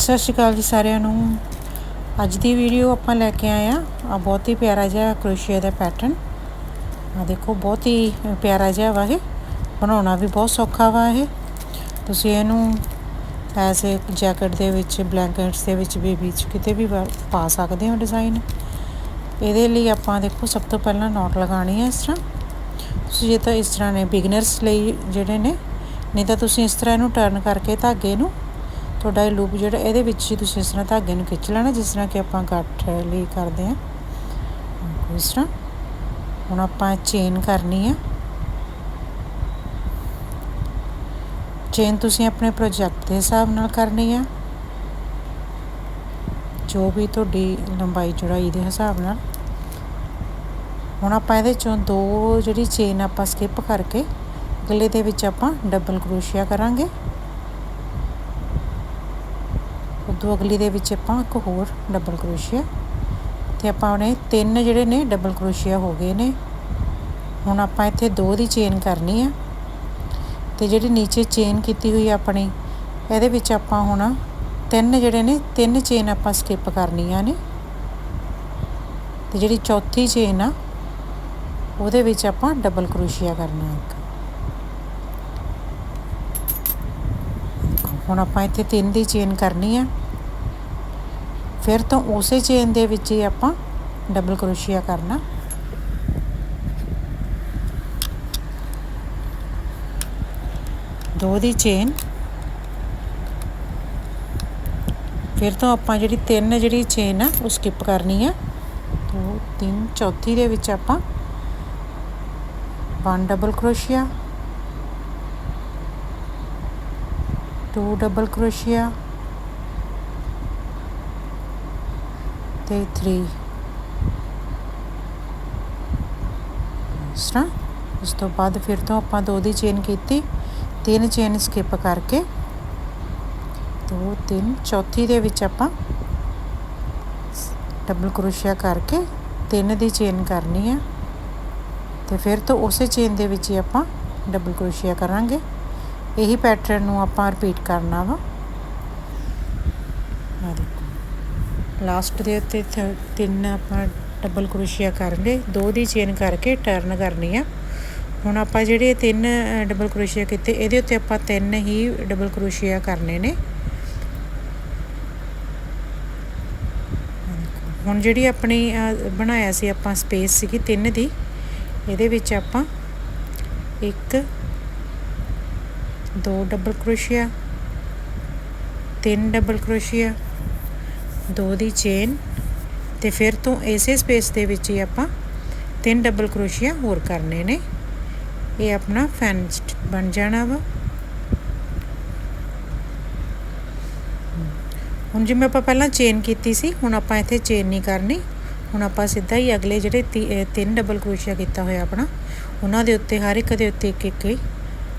ਸਤਿ ਸ਼੍ਰੀ ਅਕਾਲ ਜੀ ਸਾਰਿਆਂ ਨੂੰ। ਅੱਜ ਦੀ ਵੀਡੀਓ ਆਪਾਂ ਲੈ ਕੇ ਆਏ ਆ ਆ ਬਹੁਤ ਹੀ ਪਿਆਰਾ ਜਿਹਾ ਕਰੋਸ਼ੀਆ ਦਾ ਪੈਟਰਨ ਆ ਦੇਖੋ, ਬਹੁਤ ਹੀ ਪਿਆਰਾ ਜਿਹਾ ਵਾ ਇਹ। ਬਣਾਉਣਾ ਵੀ ਬਹੁਤ ਸੌਖਾ ਵਾ ਇਹ। ਤੁਸੀਂ ਇਹਨੂੰ ਐਸੇ ਜੈਕਟ ਦੇ ਵਿੱਚ ਬਲੈਂਕਟਸ ਦੇ ਵਿੱਚ ਵੀ ਵਿੱਚ ਕਿਤੇ ਵੀ ਪਾ ਸਕਦੇ ਹੋ ਡਿਜ਼ਾਈਨ ਇਹਦੇ ਲਈ ਆਪਾਂ ਦੇਖੋ, ਸਭ ਤੋਂ ਪਹਿਲਾਂ ਨੋਟ ਲਗਾਣੀ ਹੈ ਇਸ ਤਰ੍ਹਾਂ। ਤੁਸੀਂ ਜੇ ਤਾਂ ਇਸ ਤਰ੍ਹਾਂ ਨੇ ਬਿਗਨਰਸ ਲਈ ਜਿਹੜੇ ਨੇ। ਨਹੀਂ ਤਾਂ ਤੁਸੀਂ ਇਸ ਤਰ੍ਹਾਂ ਇਹਨੂੰ ਟਰਨ ਕਰਕੇ ਧਾਗੇ ਨੂੰ ਤੁਹਾਡਾ ਇਹ ਲੂਪ ਜਿਹੜਾ, ਇਹਦੇ ਵਿੱਚ ਹੀ ਤੁਸੀਂ ਇਸ ਤਰ੍ਹਾਂ ਧਾਗੇ ਨੂੰ ਖਿੱਚ ਲੈਣਾ, ਜਿਸ ਤਰ੍ਹਾਂ ਕਿ ਆਪਾਂ ਗੱਠ ਲਈ ਕਰਦੇ ਹਾਂ। ਇਸ ਤਰ੍ਹਾਂ। ਹੁਣ ਆਪਾਂ ਚੇਨ ਕਰਨੀ ਆ ਚੇਨ ਤੁਸੀਂ ਆਪਣੇ ਪ੍ਰੋਜੈਕਟ ਦੇ ਹਿਸਾਬ ਨਾਲ ਕਰਨੀ ਆ ਜੋ ਵੀ ਤੁਹਾਡੀ ਲੰਬਾਈ ਚੌੜਾਈ ਦੇ ਹਿਸਾਬ ਨਾਲ। ਹੁਣ ਆਪਾਂ ਇਹਦੇ ਚੋਂ ਦੋ ਜਿਹੜੀ ਚੇਨ ਆਪਾਂ ਸਕਿਪ ਕਰਕੇ, ਗਲੇ ਦੇ ਵਿੱਚ ਆਪਾਂ ਡਬਲ ਕਰੋਸ਼ੀਆ ਕਰਾਂਗੇ। ਉਦੋਂ ਅਗਲੀ ਦੇ ਵਿੱਚ ਆਪਾਂ ਇੱਕ ਹੋਰ ਡਬਲ ਕਰੋਸ਼ੀਆ ਤੇ ਆਪਾਂ ਉਹਨੇ ਤਿੰਨ ਜਿਹੜੇ ਨੇ ਡਬਲ ਕਰੋਸ਼ੀਆ ਹੋ ਗਏ ਨੇ। ਹੁਣ ਆਪਾਂ ਇੱਥੇ ਦੋ ਦੀ ਚੇਨ ਕਰਨੀ ਆ। ਤੇ ਜਿਹੜੀ ਨੀਚੇ ਚੇਨ ਕੀਤੀ ਹੋਈ ਆਪਣੀ, ਇਹਦੇ ਵਿੱਚ ਆਪਾਂ ਹੁਣ ਤਿੰਨ ਜਿਹੜੇ ਨੇ, ਤਿੰਨ ਚੇਨ ਆਪਾਂ ਸਕਿਪ ਕਰਨੀਆਂ ਨੇ। ਤੇ ਜਿਹੜੀ ਚੌਥੀ ਚੇਨ ਆ, ਉਹਦੇ ਵਿੱਚ ਆਪਾਂ ਡਬਲ ਕਰੋਸ਼ੀਆ ਕਰਨਾ ਇੱਕ। ਹੁਣ ਆਪਾਂ ਇੱਥੇ ਤਿੰਨ ਦੀ ਚੇਨ ਕਰਨੀ ਆ। ਫਿਰ ਤੋਂ ਉਸੇ ਚੇਨ ਦੇ ਵਿੱਚ ਹੀ ਆਪਾਂ ਡਬਲ ਕਰੋਸ਼ੀਆ ਕਰਨਾ। ਦੋ ਦੀ ਚੇਨ ਫਿਰ ਤੋਂ ਆਪਾਂ ਜਿਹੜੀ ਤਿੰਨ ਜਿਹੜੀ ਚੇਨ ਆ, ਉਹ ਸਕਿਪ ਕਰਨੀ ਆ। ਦੋ, ਤਿੰਨ, ਚੌਥੀ ਦੇ ਵਿੱਚ ਆਪਾਂ one double crochet two double crochet ਤੇ 3 ਇਸ ਤਰ੍ਹਾਂ। ਉਸ ਤੋਂ ਬਾਅਦ ਫਿਰ ਤੋਂ ਆਪਾਂ ਦੋ ਦੀ ਚੇਨ ਕੀਤੀ। ਤਿੰਨ ਚੇਨ ਸਕਿਪ ਕਰਕੇ। ਦੋ, ਤਿੰਨ। ਚੌਥੀ ਦੇ ਵਿੱਚ ਆਪਾਂ ਡਬਲ ਕਰੋਸ਼ੀਆ ਕਰਕੇ ਤਿੰਨ ਦੀ ਚੇਨ ਕਰਨੀ ਹੈ ਤੇ ਫਿਰ ਤੋਂ ਉਸੇ ਚੇਨ ਦੇ ਵਿੱਚ ਹੀ ਆਪਾਂ ਡਬਲ ਕਰੋਸ਼ੀਆ ਕਰਾਂਗੇ। ਇਹੀ ਪੈਟਰਨ ਨੂੰ ਆਪਾਂ ਰਿਪੀਟ ਕਰਨਾ ਵਾ ਆ ਦੇਖੋ ਲਾਸਟ ਦੇ ਉੱਤੇ ਥ- ਤਿੰਨ ਆਪਾਂ ਡਬਲ ਕਰੋਸ਼ੀਆ ਕਰਾਂਗੇ। ਦੋ ਦੀ ਚੇਨ ਕਰਕੇ ਟਰਨ ਕਰਨੀ ਆ। ਹੁਣ ਆਪਾਂ ਜਿਹੜੇ ਤਿੰਨ ਡਬਲ ਕਰੋਸ਼ੀਆ ਕੀਤੇ, ਇਹਦੇ ਉੱਤੇ ਆਪਾਂ ਤਿੰਨ ਹੀ ਡਬਲ ਕਰੋਸ਼ੀਆ ਕਰਨੇ ਨੇ। ਹੁਣ ਜਿਹੜੀ ਆਪਣੀ ਬਣਾਇਆ ਸੀ ਆਪਾਂ ਸਪੇਸ ਸੀਗੀ ਤਿੰਨ ਦੀ, ਇਹਦੇ ਵਿੱਚ ਆਪਾਂ ਇੱਕ, ਦੋ ਡਬਲ ਕਰੋਸ਼ੀਆ, ਤਿੰਨ ਡਬਲ ਕਰੋਸ਼ੀਆ ਦੋ ਦੀ ਚੇਨ ਤੇ ਫਿਰ ਤੋਂ ਇਸੇ ਸਪੇਸ ਦੇ ਵਿੱਚ ਹੀ ਆਪਾਂ ਤਿੰਨ ਡਬਲ ਕਰੋਸ਼ੀਆ ਹੋਰ ਕਰਨੇ ਨੇ। ਇਹ ਆਪਣਾ ਫੈਨ ਬਣ ਜਾਣਾ ਵਾ। ਹੁਣ ਜਿਵੇਂ ਆਪਾਂ ਪਹਿਲਾਂ ਚੇਨ ਕੀਤੀ ਸੀ, ਹੁਣ ਆਪਾਂ ਇੱਥੇ ਚੇਨ ਨਹੀਂ ਕਰਨੀ। ਹੁਣ ਆਪਾਂ ਸਿੱਧਾ ਹੀ ਅਗਲੇ ਜਿਹੜੇ ਤੀ- ਤਿੰਨ ਡਬਲ ਕਰੋਸ਼ੀਆ ਕੀਤਾ ਹੋਇਆ ਆਪਣਾ, ਉਹਨਾਂ ਦੇ ਉੱਤੇ, ਹਰ ਇੱਕ ਦੇ ਉੱਤੇ ਇੱਕ ਇੱਕ ਹੀ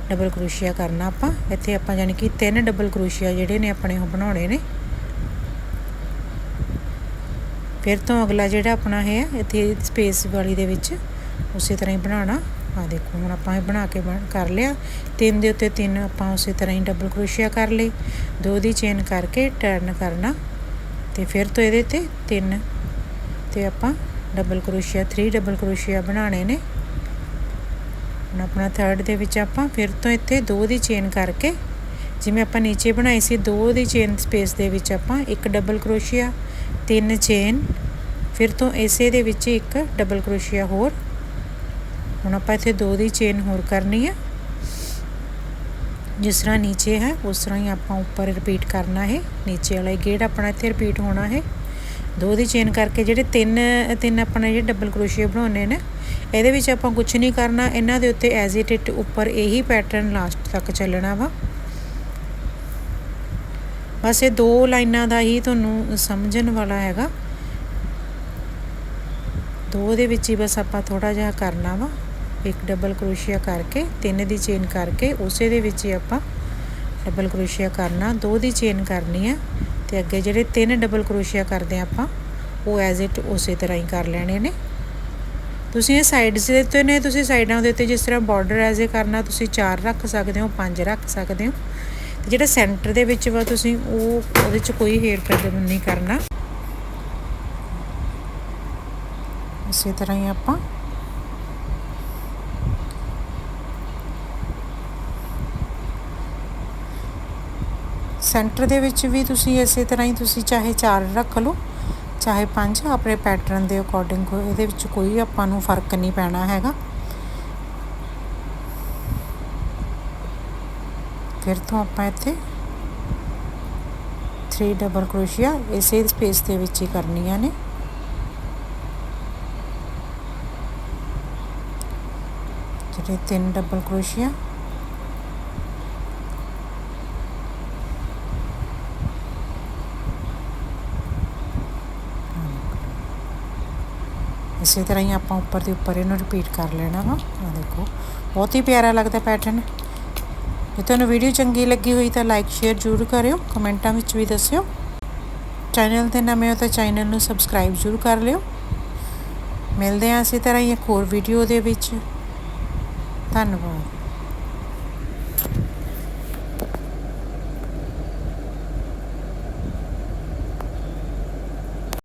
ਡਬਲ ਕਰੋਸ਼ੀਆ ਕਰਨਾ ਆਪਾਂ। ਇੱਥੇ ਆਪਾਂ ਯਾਨੀ ਕਿ ਤਿੰਨ ਡਬਲ ਕਰੋਸ਼ੀਆ ਜਿਹੜੇ ਨੇ ਆਪਣੇ ਉਹ ਬਣਾਉਣੇ ਨੇ। ਫਿਰ ਤੋਂ ਅਗਲਾ ਜਿਹੜਾ ਆਪਣਾ ਹੈ, ਇੱਥੇ ਸਪੇਸ ਵਾਲੀ ਦੇ ਵਿੱਚ, ਉਸੇ ਤਰ੍ਹਾਂ ਹੀ ਬਣਾਉਣਾ। ਆ ਦੇਖੋ, ਹੁਣ ਆਪਾਂ ਇਹ ਬਣਾ ਕੇ ਬਣ- ਕਰ ਲਿਆ। ਤਿੰਨ ਦੇ ਉੱਤੇ ਤਿੰਨ ਆਪਾਂ ਉਸੇ ਤਰ੍ਹਾਂ ਹੀ ਡਬਲ ਕਰੋਸ਼ੀਆ ਕਰ ਲਈ। ਦੋ ਦੀ ਚੇਨ ਕਰਕੇ ਟਰਨ ਕਰਨਾ। ਤੇ ਫਿਰ ਤੋਂ ਇਹਦੇ ਤੇ ਤਿੰਨ। ਤੇ ਆਪਾਂ ਡਬਲ ਕਰੋਸ਼ੀਆ 3 ਡਬਲ ਕਰੋਸ਼ੀਆ ਬਣਾਉਣੇ ਨੇ। ਹੁਣ ਆਪਣਾ ਥਰਡ ਦੇ ਵਿੱਚ ਆਪਾਂ ਫਿਰ ਤੋਂ ਇੱਥੇ ਦੋ ਦੀ ਚੇਨ ਕਰਕੇ, ਜਿਵੇਂ ਆਪਾਂ ਨੀਚੇ ਬਣਾਈ ਸੀ, ਦੋ ਦੀ ਚੇਨ ਸਪੇਸ ਦੇ ਵਿੱਚ ਆਪਾਂ ਇੱਕ ਡਬਲ ਕਰੋਸ਼ੀਆ ਤਿੰਨ ਚੇਨ, ਫਿਰ ਤੋਂ ਇਸੇ ਦੇ ਵਿੱਚ ਇੱਕ ਡਬਲ ਕਰੋਸ਼ੀਆ ਹੋਰ। ਹੁਣ ਆਪਾਂ ਇੱਥੇ ਦੋ ਦੀ ਚੇਨ ਹੋਰ ਕਰਨੀ ਹੈ ਜਿਸ ਤਰ੍ਹਾਂ ਨੀਚੇ ਹੈ, ਉਸ ਤਰ੍ਹਾਂ ਹੀ ਆਪਾਂ ਉੱਪਰ ਰਿਪੀਟ ਕਰਨਾ ਹੈ। ਨੀਚੇ ਵਾਲਾ ਗੇੜ ਆਪਣਾ ਇੱਥੇ ਰਿਪੀਟ ਹੋਣਾ ਹੈ। ਦੋ ਦੀ ਚੇਨ ਕਰਕੇ ਜਿਹੜੇ ਤਿੰਨ ਤਿੰਨ ਆਪਣਾ ਜਿਹੜੇ ਡਬਲ ਕਰੋਸ਼ੀਆ ਬਣਾਉਣੇ ਨੇ, ਇਹਦੇ ਵਿੱਚ ਆਪਾਂ ਕੁਝ ਨਹੀਂ ਕਰਨਾ। ਇਹਨਾਂ ਦੇ ਉੱਤੇ ਐਜ਼ ਇਟ ਇਟ ਉੱਪਰ ਇਹੀ ਪੈਟਰਨ ਲਾਸਟ ਤੱਕ ਚੱਲਣਾ ਵਾ। ਬਸ ਇਹ ਦੋ ਲਾਈਨਾਂ ਦਾ ਹੀ ਤੁਹਾਨੂੰ ਸਮਝਣ ਵਾਲਾ ਹੈਗਾ। ਦੋ ਦੇ ਵਿੱਚ ਹੀ ਬਸ ਆਪਾਂ ਥੋੜਾ ਜਿਹਾ ਕਰਨਾ ਵਾ। ਇੱਕ ਡਬਲ ਕਰੋਸ਼ੀਆ ਕਰਕੇ, ਤਿੰਨ ਦੀ ਚੇਨ ਕਰਕੇ, ਉਸੇ ਦੇ ਵਿੱਚ ਹੀ ਆਪਾਂ ਡਬਲ ਕਰੋਸ਼ੀਆ ਕਰਨਾ। ਦੋ ਦੀ ਚੇਨ ਕਰਨੀ ਹੈ ਤੇ ਅੱਗੇ ਜਿਹੜੇ ਤਿੰਨ ਡਬਲ ਕਰੋਸ਼ੀਆ ਕਰਦੇ ਆ ਆਪਾਂ, ਉਹ ਐਜ਼ ਇਟ ਉਸੇ ਤਰ੍ਹਾਂ ਹੀ ਕਰ ਲੈਣੇ ਨੇ। ਤੁਸੀਂ ਇਹ ਸਾਈਡਸ ਦੇ ਉੱਤੇ ਨੇ, ਤੁਸੀਂ ਸਾਈਡਾਂ ਦੇ ਉੱਤੇ ਜਿਸ ਤਰ੍ਹਾਂ ਬਾਰਡਰ ਐਜ਼ ਏ ਕਰਨਾ, ਤੁਸੀਂ 4 ਰੱਖ ਸਕਦੇ ਹੋ 5 ਰੱਖ ਸਕਦੇ ਹੋ। ਜਿਹੜਾ ਸੈਂਟਰ ਦੇ ਵਿੱਚ ਵਾ ਤੁਸੀਂ ਉਹ ਉਹਦੇ 'ਚ ਕੋਈ ਹੇਰ ਫੇਰ ਨਹੀਂ ਕਰਨਾ। ਇਸੇ ਤਰ੍ਹਾਂ ਹੀ ਆਪਾਂ ਸੈਂਟਰ ਦੇ ਵਿੱਚ ਵੀ ਤੁਸੀਂ ਇਸੇ ਤਰ੍ਹਾਂ ਹੀ ਤੁਸੀਂ ਚਾਹੇ 4 ਰੱਖ ਲਓ, ਚਾਹੇ 5 ਆਪਣੇ ਪੈਟਰਨ ਦੇ ਅਕੋਰਡਿੰਗ ਇਹਦੇ ਵਿੱਚ ਕੋਈ ਆਪਾਂ ਨੂੰ ਫ਼ਰਕ ਨਹੀਂ ਪੈਣਾ ਹੈਗਾ। ਫਿਰ ਤੋਂ ਆਪਾਂ ਇੱਥੇ 3 ਡਬਲ ਕਰੋਸ਼ੀਆ ਇਸੇ ਸਪੇਸ ਦੇ ਵਿੱਚ ਹੀ ਕਰਨੀਆਂ ਨੇ। ਜਿਹੜੇ ਤਿੰਨ ਡਬਲ ਕਰੋਸ਼ੀਆ ਇਸੇ ਤਰ੍ਹਾਂ ਹੀ ਆਪਾਂ ਉੱਪਰ ਦੇ ਉੱਪਰ ਇਹਨੂੰ ਰਿਪੀਟ ਕਰ ਲੈਣਾ ਵਾ। ਆ ਦੇਖੋ, ਬਹੁਤ ਹੀ ਪਿਆਰਾ ਲੱਗਦਾ ਪੈਟਰਨ ਜੇ ਤੁਹਾਨੂੰ ਵੀਡੀਓ ਚੰਗੀ ਲੱਗੀ ਹੋਈ ਤਾਂ ਲਾਈਕ ਸ਼ੇਅਰ ਜ਼ਰੂਰ ਕਰਿਓ, ਕਮੈਂਟਾਂ ਵਿੱਚ ਵੀ ਦੱਸਿਓ। ਚੈਨਲ ਤੇ ਨਵੇਂ ਹੋ ਤਾਂ ਚੈਨਲ ਨੂੰ ਸਬਸਕ੍ਰਾਈਬ ਜ਼ਰੂਰ ਕਰ ਲਿਓ। ਮਿਲਦੇ ਹਾਂ ਇਸੇ ਤਰ੍ਹਾਂ ਹੀ ਇੱਕ ਹੋਰ ਵੀਡੀਓ ਦੇ ਵਿੱਚ। ਧੰਨਵਾਦ।